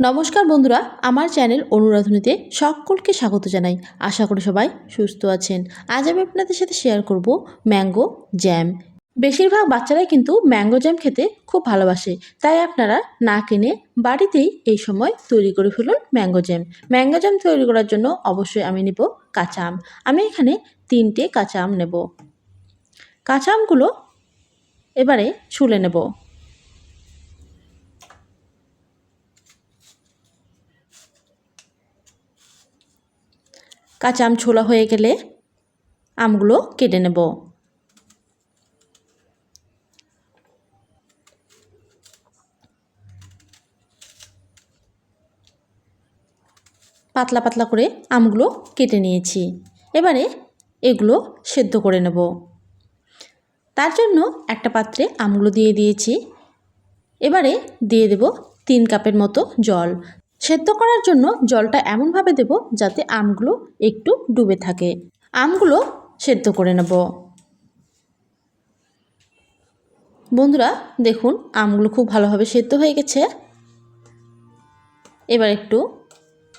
নমস্কার বন্ধুরা, আমার চ্যানেল অনুরাধনীতে সকলকে স্বাগত জানাই। আশা করি সবাই সুস্থ আছেন। আজ আমি আপনাদের সাথে শেয়ার করব ম্যাঙ্গো জ্যাম বেশিরভাগ বাচ্চারাই কিন্তু ম্যাঙ্গো জ্যাম খেতে খুব ভালোবাসে। তাই আপনারা না কিনে বাড়িতেই এই সময় তৈরি করে ফেলুন ম্যাঙ্গো জ্যাম ম্যাঙ্গো জ্যাম তৈরি করার জন্য অবশ্যই আমি নেব কাঁচা আম। আমি এখানে তিনটে কাঁচা আম নেব। কাঁচা আমগুলো এবারে ছুলে নেব। কাঁচা আম ছোলা হয়ে গেলে আমগুলো কেটে নেব। পাতলা পাতলা করে আমগুলো কেটে নিয়েছি। এবারে এগুলো সেদ্ধ করে নেব। তার জন্য একটা পাত্রে আমগুলো দিয়ে দিয়েছি। এবারে দিয়ে দেব তিন কাপের মতো জল। সেদ্ধ করার জন্য জলটা এমনভাবে দেব যাতে আমগুলো একটু ডুবে থাকে। আমগুলো সেদ্ধ করে নেব। বন্ধুরা, দেখুন, আমগুলো খুব ভালোভাবে সেদ্ধ হয়ে গেছে। এবার একটু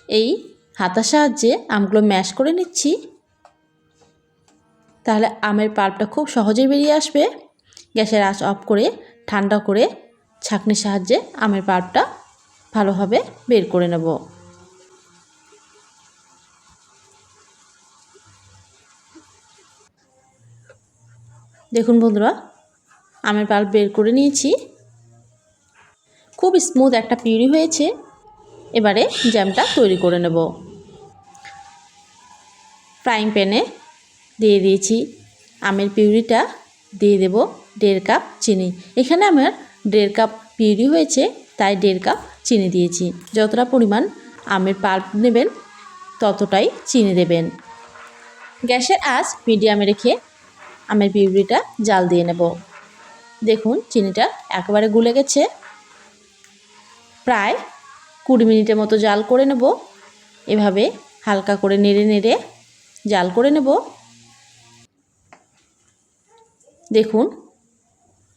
এই হাতার সাহায্যে আমগুলো ম্যাশ করে নিচ্ছি। তাহলে আমের পাল্পটা খুব সহজেই বেরিয়ে আসবে। গ্যাসের আঁচ অফ করে, ঠান্ডা করে ছাঁকনির সাহায্যে আমের পাল্পটা ভালোভাবে বের করে নেব। দেখুন বন্ধুরা আমের পাল্প বের করে নিয়েছি। খুব স্মুথ একটা পিউরি হয়েছে। এবারে জ্যামটা তৈরি করে নেব। ফ্রাইং প্যানে দিয়ে দিয়েছি। আমের পিউরিটা দিয়ে দেব দেড় কাপ চিনি। এখানে আমার দেড় কাপ পিউরি হয়েছে, তাই দেড় কাপ চিনি দিয়েছি। যতটা পরিমাণ আমের পাল্প নেবেন, ততটাই চিনি দেবেন। গ্যাসের আঁচ মিডিয়ামে রেখে আমের পিউরিটা জাল দিয়ে নেব। দেখুন, চিনিটা একেবারে গুলে গেছে। প্রায় কুড়ি মিনিটের মতো জাল করে নেব। এভাবে হালকা করে নেড়ে নেড়ে জাল করে নেব। দেখুন,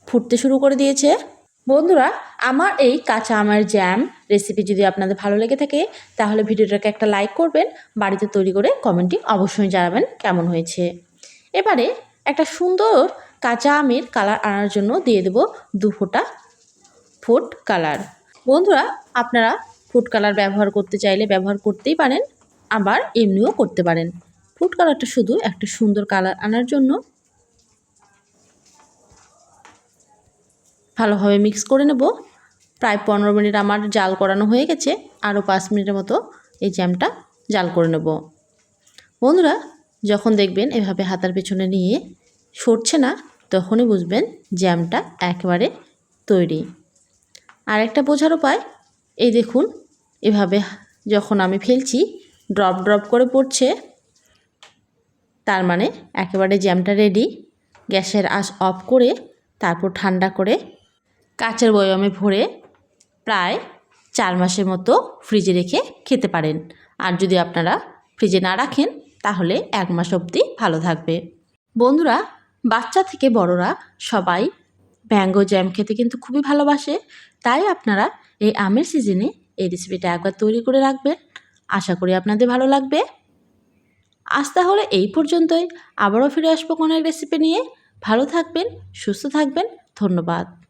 ফুটতে শুরু করে দিয়েছে। বন্ধুরা আমার এই কাঁচা আমের জ্যাম রেসিপি যদি আপনাদের ভালো লেগে থাকে, তাহলে ভিডিওটাকে একটা লাইক করবেন, বাড়িতে তৈরি করে কমেন্টে অবশ্যই জানাবেন কেমন হয়েছে। এবারে একটা সুন্দর কাঁচা আমের কালার আনার জন্য দিয়ে দেব দু ফোঁটা ফুড কালার বন্ধুরা, আপনারা ফুড কালার ব্যবহার করতে চাইলে ব্যবহার করতেই পারেন, আবার এমনিও করতে পারেন। ফুড কালারটা শুধু একটা সুন্দর কালার আনার জন্য ভালোভাবে মিক্স করে নেব। প্রায় পনেরো মিনিট আমার জাল করানো হয়ে গেছে, আরও পাঁচ মিনিটের মতো এই জ্যামটা জাল করে নেব। বন্ধুরা, যখন দেখবেন এভাবে হাতার পেছনে নিয়ে সরছে না, তখনই বুঝবেন জ্যামটা একেবারে তৈরি। আর একটা বোঝার উপায়, এই দেখুন, এভাবে যখন আমি ফেলছি, ড্রপ ড্রপ করে পড়ছে, তার মানে একেবারে জ্যামটা রেডি গ্যাসের আঁচ অফ করে, তারপর ঠান্ডা করে কাচের বয়মে ভরে প্রায় চার মাসের মতো ফ্রিজে রেখে খেতে পারেন। আর যদি আপনারা ফ্রিজে না রাখেন, তাহলে এক মাস অবধি ভালো থাকবে। বন্ধুরা, বাচ্চা থেকে বড়রা সবাই ম্যাঙ্গো, জ্যাম খেতে কিন্তু খুবই ভালোবাসে। তাই আপনারা এই আমের সিজনে এই রেসিপিটা একবার তৈরি করে রাখবেন। আশা করি আপনাদের ভালো লাগবে। আজ তাহলে এই পর্যন্তই। আবারও ফিরে আসব কোনো এক রেসিপি নিয়ে। ভালো থাকবেন, সুস্থ থাকবেন। ধন্যবাদ।